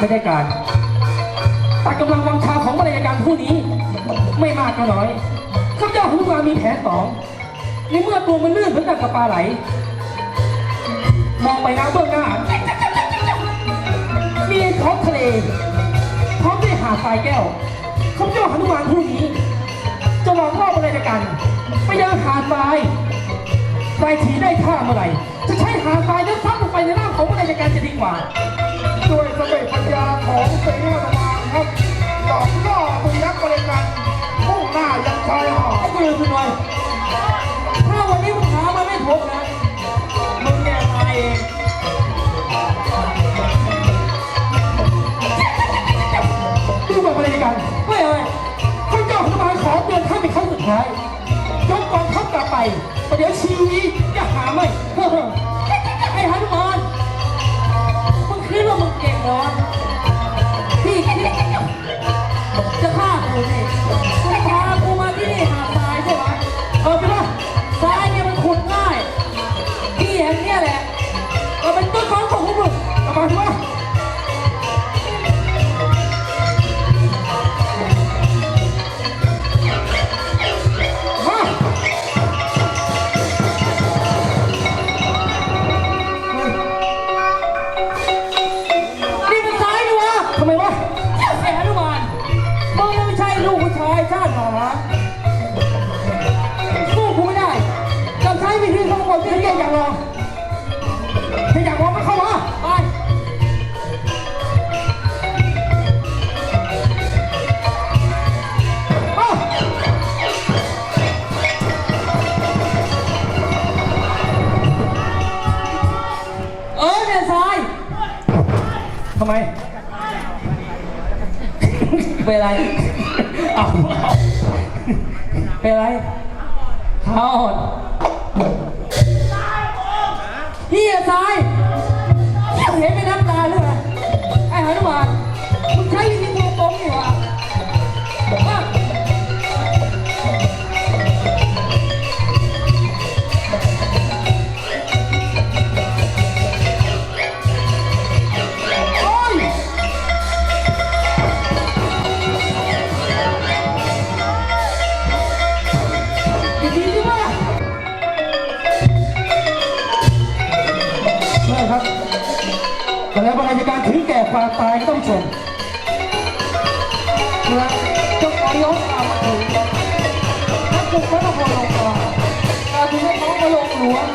ไม่ได้การแต่กำลังวังชาของบรรยาการผู้นี้ ไม่มากก็น้อยข้าพเจ้าหนุมามีแผนสองในเมื่อตัวมันลื่นเหมือนกับกระปลาไหล มองไปน้ำเบื้องหน้า มีท้องทะเลพร้อมด้วยหาดทรายแก้วข้าพเจ้าหนุมานผู้นี้ จะวางรอบบรรการไปยังหาดทรายใครถีได้ท่าเมื่อไหร่จะใช้หาดทรายแล้วซัดลงไปในร่างของบรรยาการจะดีกว่า ด้วยสเปปัญญาของสีหนุมานครับหลอกล่อตัวยักษ์บริการมุ่งหน้ายังชายหาดไอ้กูลืมคุณหน่อยถ้าวันนี้มึงหามันไม่พบนะ ทำไม เป็นไรเอาเอาเป็นไรขาอ่อนเฮียทรายเฮียเห็นไม่น้ำตาเลยเหรอไอ้หนุมานมึงใช้วิธีตัวตรงนี่หว่า ความตายก็ต้องชมและเจ้าขอย้อนตามมาถึงนักบุกพระนครลงกาการถึงให้เขามาลงหลวง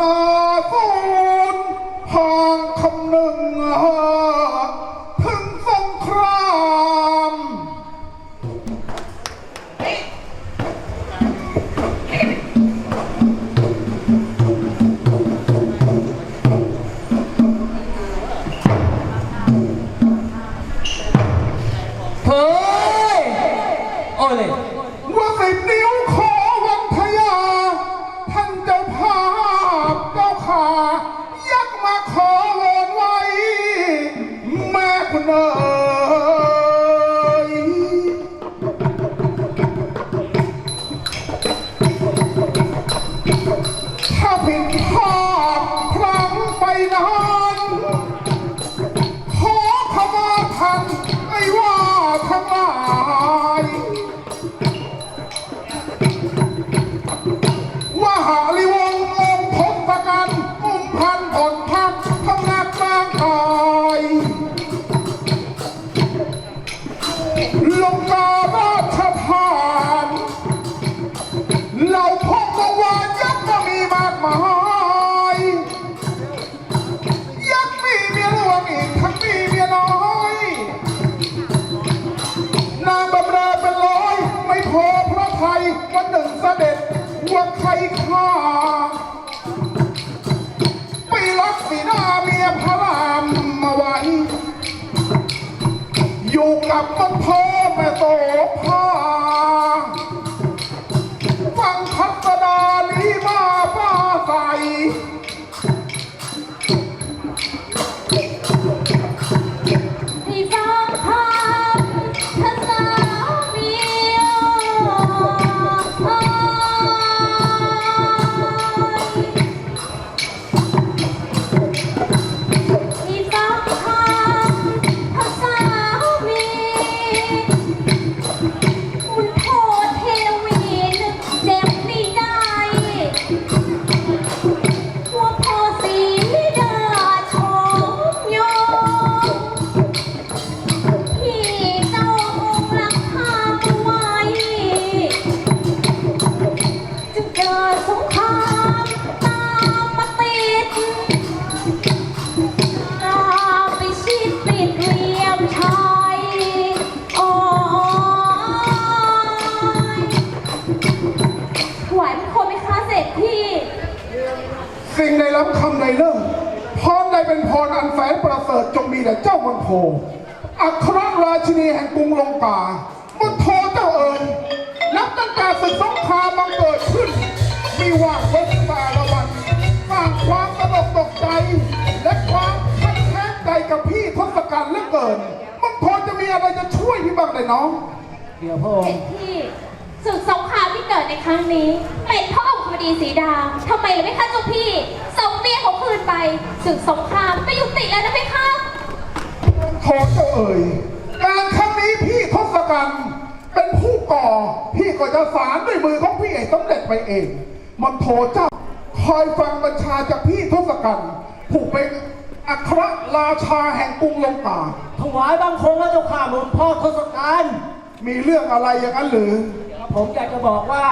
นาคูนพางคำหนึ่งถึงสงครามเฮ้ยโอ้ยว่าสิบนิ้วคอ 好疼啊！Captain รับคำในเรื่องพรใดเป็นพรอันแฝงประเสริฐจงมีแด่เจ้ามันโทอัครราชินีแห่งกรุงลงกามันโทเจ้าเอ๋ยนับตั้งแต่ศึกสงครามบังเกิดขึ้น มีว่างเว้นแต่ละวันสร้างความตระหนกตกใจ และความขัดแย้งใจกับพี่ทศกัณฐ์เหลือเกิน มันโทจะมีอะไรจะช่วยพี่บ้างเลยน้อง เดี๋ยวพระอเห็ดที่ ศึกสงครามที่เกิดในครั้งนี้ เป็นเพราะองคมดีสีดาทำไมล่ะไม่คะเจ้าพี่ส่งเมียของคืนไปศึกสงครามไม่ยุติแล้วนะไหมคะโทษเจ้าเอ่ยการครั้งนี้พี่ทศกัณฐ์เป็นผู้ก่อ พี่ก็จะสารด้วยมือของพี่เอกสำเร็จไปเอง มันโทษเจ้า คอยฟังบัญชาจากพี่ทศกัณฐ์ผู้เป็นอัครราชาแห่งกรุงลงกาถวายบังคมพระเจ้าข้าหลวงพ่อทศกัณฐ์มีเรื่องอะไรอย่างนั้นหรือ ผมอยากจะบอกว่า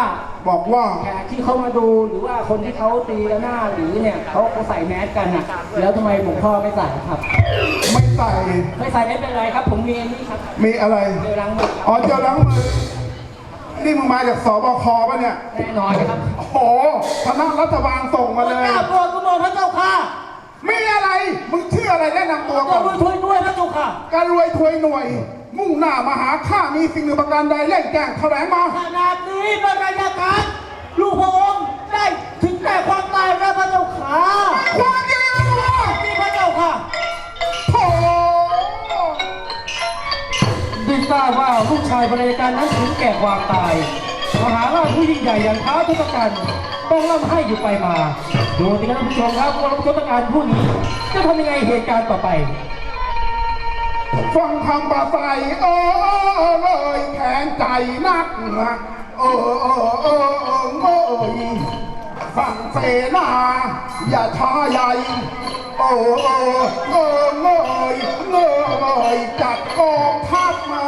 บอกว่าแขกที่เขามาดูหรือว่าคนที่เขาตีกันหน้าหรือเนี่ยเขาเขาใส่แมสกันอะ แล้วทำไมหลวงพ่อไม่ใส่ครับ ไม่ใส่ไม่ใส่ไม่เป็นไรครับ ผมมีอันนี้ครับมีอะไรเจอรังมือครับอ๋อเจ้าล้างมือนี่มึงมาจากสบคปะเนี่ย แน่นอนครับโอ้โหคณะรัฐบาลส่งมาเลยกล้าโปรดกระหม่อมพระเจ้าค่ะมีอะไร มึงชื่ออะไรแนะนำตัวขก่ออนบุญช่วยด้วยพระเจ้าค่ะ การรวยถวยหน่วย มุ่งหน้ามาหาข้ามีสิ่งหนึ่งประการใดเร่งแจ้งแถลงมาขนาดนี้บรรยากาศลูกพระองค์ได้ถึงแก่ความตายแล้วพระเจ้าค่ะความจริงนะนี่พระเจ้าค่ะโถ่ได้ทราบว่าลูกชายบริการนั้นถึงแก่ความตายมหาราชผู้ยิ่งใหญ่อย่างท้าวทศกัณฐ์ต้องร่ำให้อยู่ไปมา ดูสิครับท่านผู้ชมครับว่าทศกัณฐ์ผู้นี้จะทำยังไงเหตุการณ์ต่อไป ฟังคำปราศัยเออเออเออเอยแข็งใจนักนะเออเออเออเออเอยสั่งเสนาอย่าช้าใหญ่เออเออเออเอยเออเอยจัดกองทัพมา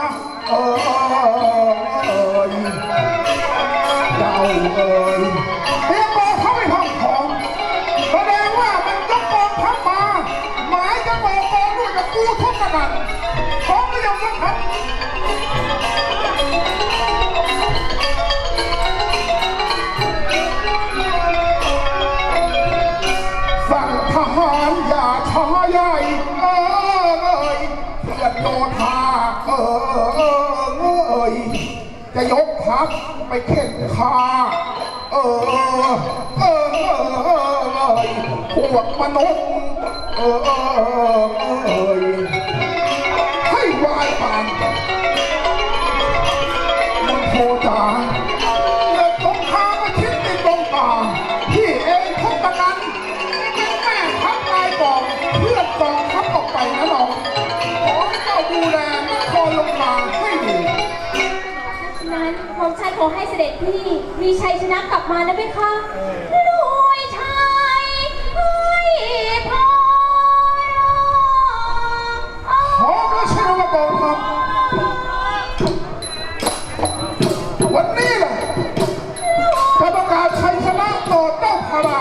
เออเออเอยเจ้าเอย สั่งทหารอย่าช้าใหญ่เอ้ยเพื่อนโยธาเอ้ยจะยกทัพไปเข็นคาเออเออเออพวกมนุษย์เออเออายป่านมันโทจาเกิดสงครามมาชิดติดลงป่าพี่เองทศกัณฐ์เป็นแม่ทัพนายกองเพื่อนกองทัพออกไปนะน้องขอให้เจ้าดูแลนครลงมาให้ดีฉะนั้นหม่อมฉันขอให้เสด็จพี่มีชัยชนะกลับมานะไหมคะ เจ้า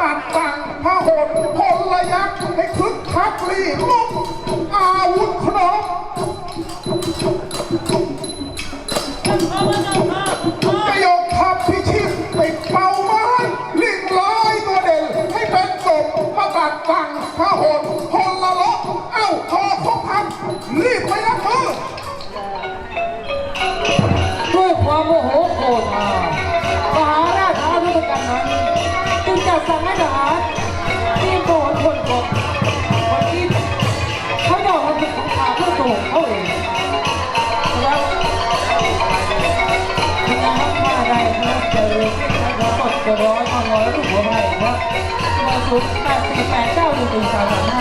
ปัดตังพหนพลยักให้คึกคักรีลุกอาวุธครบ ร้อยพันร้อยแล้วก็ขออภัยครับมาศุนย์แปดสี่แปดเก้าหนึ่งหนึ่งสามสามห้า